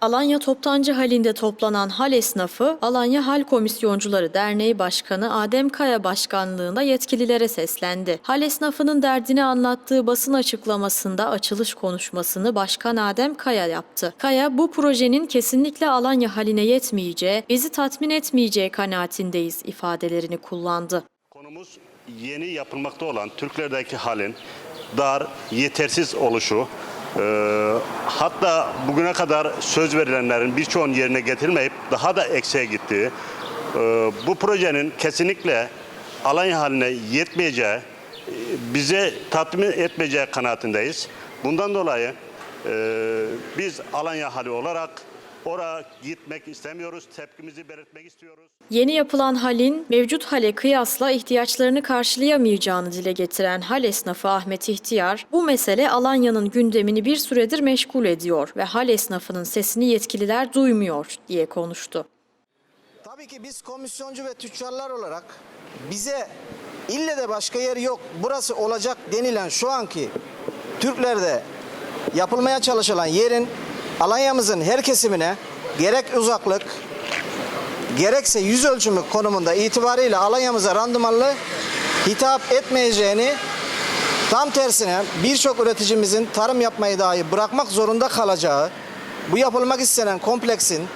Alanya Toptancı Halinde toplanan hal esnafı, Alanya Hal Komisyoncuları Derneği Başkanı Adem Kaya Başkanlığında yetkililere seslendi. Hal esnafının derdini anlattığı basın açıklamasında açılış konuşmasını Başkan Adem Kaya yaptı. Kaya, bu projenin kesinlikle Alanya haline yetmeyeceği, bizi tatmin etmeyeceği kanaatindeyiz ifadelerini kullandı. Konumuz yeni yapılmakta olan Türklerdeki halin dar, yetersiz oluşu, e, hatta bugüne kadar söz verilenlerin birçoğun yerine getirilmeyip daha da eksiğe gittiği, e, bu projenin kesinlikle Alanya haline yetmeyeceği, bize tatmin etmeyeceği kanaatindeyiz. Bundan dolayı e, biz Alanya hali olarak oraya gitmek istemiyoruz, tepkimizi belirtmek istiyoruz. Yeni yapılan halin mevcut hale kıyasla ihtiyaçlarını karşılayamayacağını dile getiren hal esnafı Ahmet İhtiyar, bu mesele Alanya'nın gündemini bir süredir meşgul ediyor ve hal esnafının sesini yetkililer duymuyor diye konuştu. Tabii ki biz komisyoncu ve tüccarlar olarak bize ille de başka yer yok burası olacak denilen şu anki Türklerde yapılmaya çalışılan yerin Alanya'mızın her kesimine gerek uzaklık gerekse yüz ölçümü konumunda itibariyle Alanya'mıza randımanlı hitap etmeyeceğini tam tersine birçok üreticimizin tarım yapmayı dahi bırakmak zorunda kalacağı bu yapılmak istenen kompleksin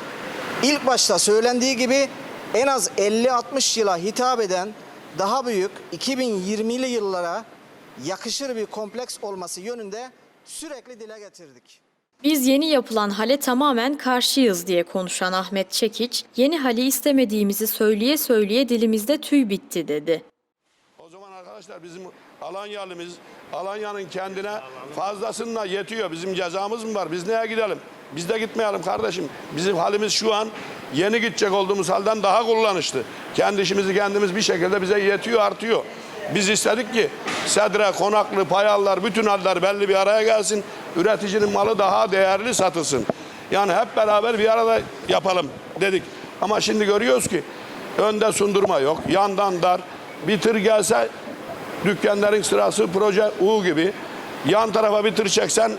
ilk başta söylendiği gibi en az 50-60 yıla hitap eden daha büyük 2020'li yıllara yakışır bir kompleks olması yönünde sürekli dile getirdik. Biz yeni yapılan hale tamamen karşıyız diye konuşan Ahmet Çekiç, yeni hali istemediğimizi söyleye söyleye dilimizde tüy bitti dedi. O zaman arkadaşlar bizim Alanyalımız Alanya'nın kendine fazlasıyla yetiyor. Bizim cezamız mı var? Biz neye gidelim? Biz de gitmeyelim kardeşim. Bizim halimiz şu an yeni gidecek olduğumuz halden daha kullanışlı. Kendi işimizi kendimiz bir şekilde bize yetiyor, artıyor. Biz istedik ki Sedre, Konaklı, Payallar, bütün haller belli bir araya gelsin. Üreticinin malı daha değerli satılsın. Yani hep beraber bir arada yapalım dedik. Ama şimdi görüyoruz ki önde sundurma yok, yandan dar. Bir tır gelse dükkanların sırası proje U gibi. Yan tarafa bir tır çeksen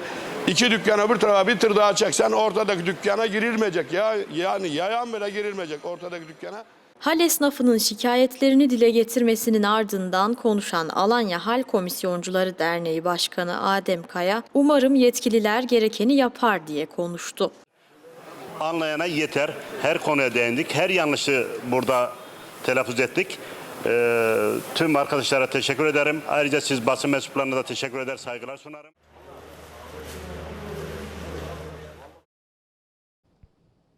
iki dükkan öbür tarafa bir tır daha çeksen ortadaki dükkana girilmeyecek. Ya, yani yayan bile girilmeyecek ortadaki dükkana. Hal esnafının şikayetlerini dile getirmesinin ardından konuşan Alanya Hal Komisyoncuları Derneği Başkanı Adem Kaya, umarım yetkililer gerekeni yapar diye konuştu. anlayana yeter. Her konuya değindik. Her yanlışı burada telaffuz ettik. Ee, tüm arkadaşlara teşekkür ederim. Ayrıca siz basın mensuplarına da teşekkür eder, saygılar sunarım. 何?